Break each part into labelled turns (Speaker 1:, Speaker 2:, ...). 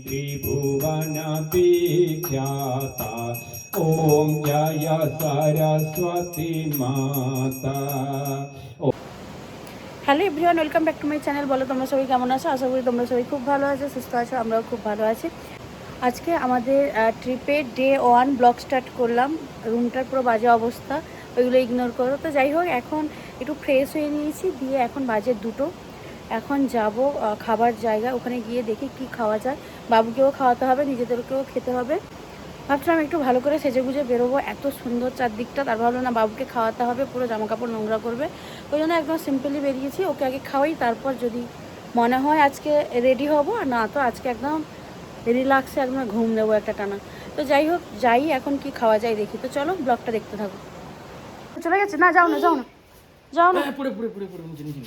Speaker 1: त्रिभुवनविख्याता ॐ जय सरस्वती माता
Speaker 2: hello everyone welcome back to my channel বলো তোমরা সবাই কেমন আছো আশা করি তোমরা সবাই খুব ভালো আছো সুস্থ আছো আমরাও খুব ভালো আছি আজকে আমাদের ট্রিপের ডে ওয়ান ব্লগ স্টার্ট করলাম রুমটার পুরো বাজে অবস্থা ওইগুলো ইগনোর করো তো যাই হোক এখন একটু ফ্রেশ হয়ে নিয়েছি দিয়ে এখন বাজে দুটো এখন যাব খাবার জায়গা ওখানে গিয়ে দেখি কি খাওয়া যায় বাবুকেও খাওয়াতে হবে নিজেদেরকেও খেতে হবে। ভাবছিলাম একটু ভালো করে সেজে গুজে বেরোবো এত সুন্দর চারদিকটা। তার ভাবলো না বাবুকে খাওয়াতে হবে পুরো জামা কাপড় নোংরা করবে। ওই জন্য একদম সিম্পলি বেরিয়েছি ওকে আগে খাওয়াই তারপর যদি মনে হয় আজকে রেডি হব আর না তো আজকে একদম রিল্যাক্সে একদম ঘুম নেব একটা টানা। তো যাই হোক যাই এখন কি খাওয়া যায় দেখি। তো চলো ব্লগটা দেখতে থাকো। চলে গেছে? না যাও না যাও না। যাও না।
Speaker 3: পুরে পুরে পুরে পুরে নিচে নিচে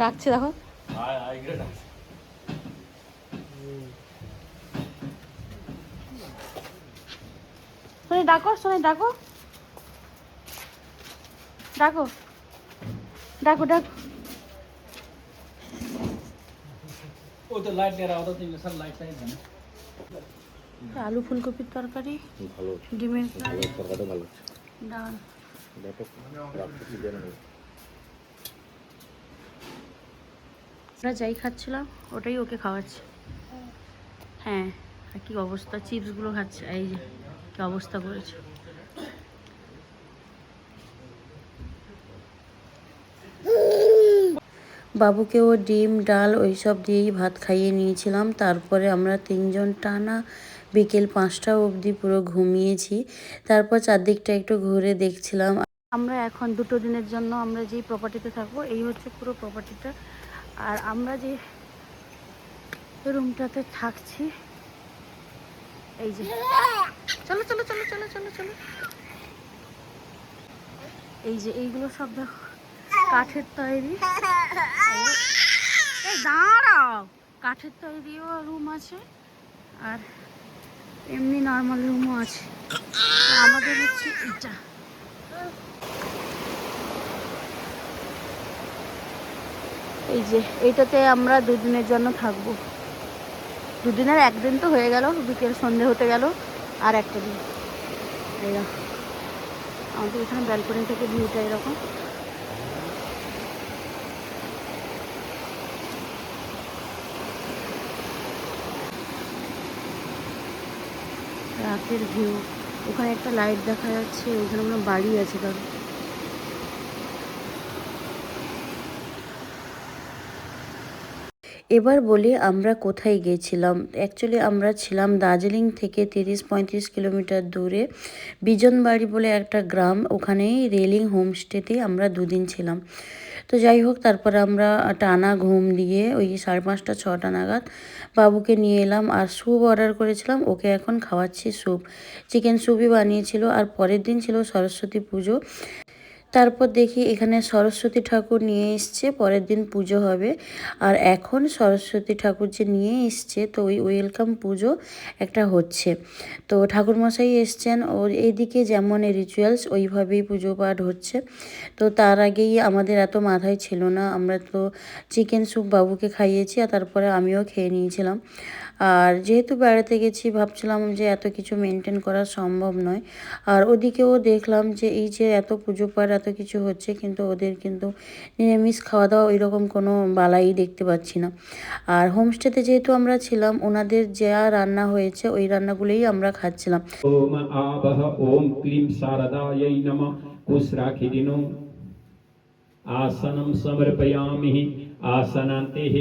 Speaker 2: ডাকছে দেখো। শোনে ডাকো। শোনে ডাকো ডাকো। ডাকো। ডাকো আলু ফুলকপির তরকারি
Speaker 4: ভালো।
Speaker 2: ডিমের
Speaker 4: ভালো
Speaker 2: ডাল
Speaker 4: দেখো রাত্রে জেনে নেব
Speaker 2: আমরা যাই খাচ্ছিলাম ওটাই ওকে খাওয়াচ্ছে। হ্যাঁ আর কি অবস্থা? চিপসগুলো খাচ্ছে এই যে কি অবস্থা করেছে। বাবুকেও ডিম ডাল ওই সব দিয়েই ভাত খাইয়ে নিয়েছিলাম। তারপরে আমরা তিনজন টানা বিকেল পাঁচটা অবধি পুরো ঘুমিয়েছি। তারপর চারদিকটা একটু ঘুরে দেখছিলাম। আমরা এখন দুটো দিনের জন্য আমরা যেই প্রপার্টিতে থাকব এই হচ্ছে পুরো প্রপার্টিটা আর আমরা যে রুমটাতে থাকছি, এই যে। চলো চলো চলো চলো চলো চলো। এই যে, এইগুলো সব দেখো, কাঠের তৈরি। দাঁড়াও, কাঠের তৈরিও রুম আছে, আর এমনি নর্মাল রুমও আছে। আমাদের হচ্ছে এটা। এই যে এইটাতে আমরা দুদিনের জন্য থাকব। দুদিনের একদিন তো হয়ে গেল, বিকেল সন্ধে হতে গেল, আর একটা দিন। আমাদের এখানে ব্যালকনি থেকে ভিউটা এরকম। রাতের ভিউ ওখানে একটা লাইট দেখা যাচ্ছে, ওখানে আমরা বাড়ি আছে ধরো এবার বলি আমরা কোথায় গিয়েছিলাম। অ্যাকচুয়ালি আমরা ছিলাম দার্জিলিং থেকে তিরিশ পঁয়ত্রিশ কিলোমিটার দূরে বিজনবাড়ি বলে একটা গ্রাম। ওখানেই রেলিং হোমস্টেতে আমরা দুদিন ছিলাম। তো যাই হোক, তারপর আমরা টানা ঘুম দিয়ে ওই সাড়ে পাঁচটা, ছটা নাগাদ বাবুকে নিয়ে এলাম আর স্যুপ অর্ডার করেছিলাম। ওকে এখন খাওয়াচ্ছি স্যুপ। চিকেন স্যুপই বানিয়েছিল। আর পরের দিন ছিল সরস্বতী পুজো। তারপর দেখি এখানে সরস্বতী ঠাকুর নিয়ে এসছে, পরের দিন পুজো হবে। আর এখন সরস্বতী ঠাকুর যে নিয়ে এসছে, তো ওই ওয়েলকাম পুজো একটা হচ্ছে। তো ঠাকুরমশাই এসছেন ও এইদিকে যেমন রিচুয়ালস ওইভাবেই পুজো পাঠ হচ্ছে। তো তার আগেই আমাদের এত মাথায় ছিল না, আমরা তো চিকেন স্যুপ বাবুকে খাইয়েছি আর তারপরে আমিও খেয়ে নিয়েছিলাম। আর যেহেতু বেড়াতে গেছি ভাবছিলাম যে এত কিছু মেনটেন করা সম্ভব নয় আর ওদিকেও দেখলাম যে এই যে এত পুজো পাঠ এত কিছু হচ্ছে কিন্তু ওদের কিন্তু নিরামিষ খাওয়া দাওয়া ওই রকম কোনো বালাই দেখতে পাচ্ছি না আর হোমস্টেতে যেহেতু আমরা ছিলাম ওনাদের যা রান্না হয়েছে ওই রান্নাগুলোই আমরা খাচ্ছিলাম
Speaker 1: ॐ आवह ॐ क्लीं शारदायै नमः कुस्राखिदिनो आसनं समर्पयामि आसनान्तेः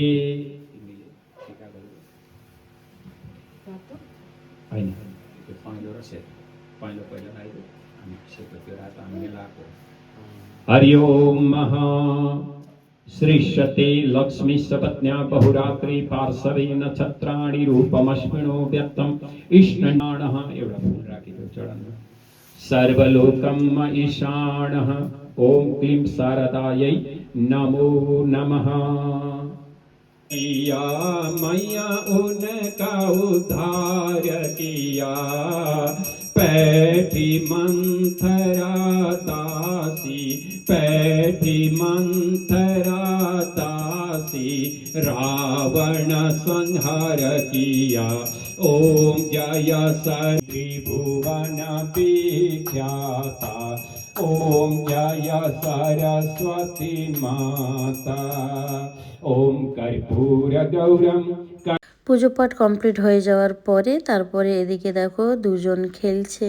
Speaker 1: सेतो पहेँलो पहिलो लगाइदियो अनि सेतो त्यो रातो हामी मिलाएको हरि ओम महा। श्रीशते लक्ष्मी सपत्न्या बहुरात्रि पार्श्वे नक्षत्राणि रूपमश्विनो व्यक्तम् इष्णनाणः एउटा फुल राखिदियो चढानमा सर्वलोकम् ईशानः ॐ क्लीं शारदायै नमो नमः। किया मैया उनका उद्धार किया। पैठी मंथरा दासी पैठी मंथरा मंथरातासी, रावण संहार किया। ओम जय त्रिभुवन विख्याता। ओम जय सरस्वती माता। ओम कर्पूर गौरम
Speaker 2: পুজো পাঠ কমপ্লিট হয়ে যাওয়ার পরে তারপরে এদিকে দেখো দুজন খেলছে।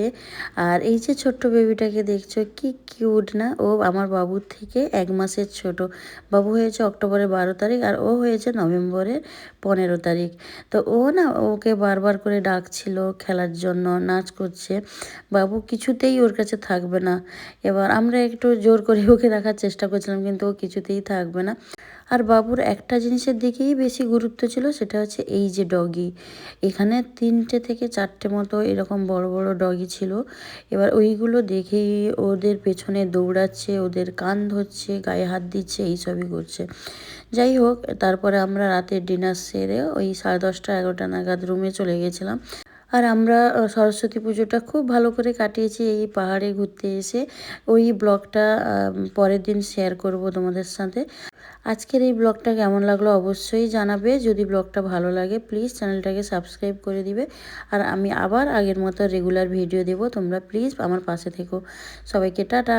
Speaker 2: আর এই যে ছোট্ট বেবিটাকে দেখছ, কি কিউট না? ও আমার বাবুর থেকে এক মাসের ছোট। বাবু হয়েছে অক্টোবরের বারো তারিখ আর ও হয়েছে নভেম্বরের পনেরো তারিখ। তো ও না, ওকে বারবার করে ডাকছিল খেলার জন্য, নাচ করছে। বাবু কিছুতেই ওর কাছে থাকবে না। এবার আমরা একটু জোর করে ওকে রাখার চেষ্টা করছিলাম, কিন্তু ও কিছুতেই থাকবে না। আর বাবুর একটা জিনিসের দিকেই বেশি গুরুত্ব ছিল, সেটা হচ্ছে এই যে ডগি এখানে তিনটে থেকে চারটে মতো এরকম বড় বড় ডগি ছিল। এবার ওইগুলো দেখেই ওদের পেছনে দৌড়াচ্ছে, ওদের কান ধরছে, গায়ে হাত দিচ্ছে, এইসবই করছে। যাই হোক, তারপরে আমরা রাতের ডিনার সেরে ওই সাড়ে দশটা, এগারোটা নাগাদ রুমে চলে গেছিলাম। আর আমরা সরস্বতী পুজোটা খুব ভালো করে কাটিয়েছি এই পাহাড়ে ঘুরতে এসে। ওই ব্লগটা পরের দিন শেয়ার করব তোমাদের সাথে। আজকের এই ব্লগটা কেমন লাগল অবশ্যই জানাবে। যদি ব্লগটা ভালো লাগে প্লিজ চ্যানেলটাকে সাবস্ক্রাইব করে দিবে। আর আমি আবার আগের মতো রেগুলার ভিডিও দেবো। তোমরা প্লিজ আমার পাশে থেকো। সবাইকে টাটা।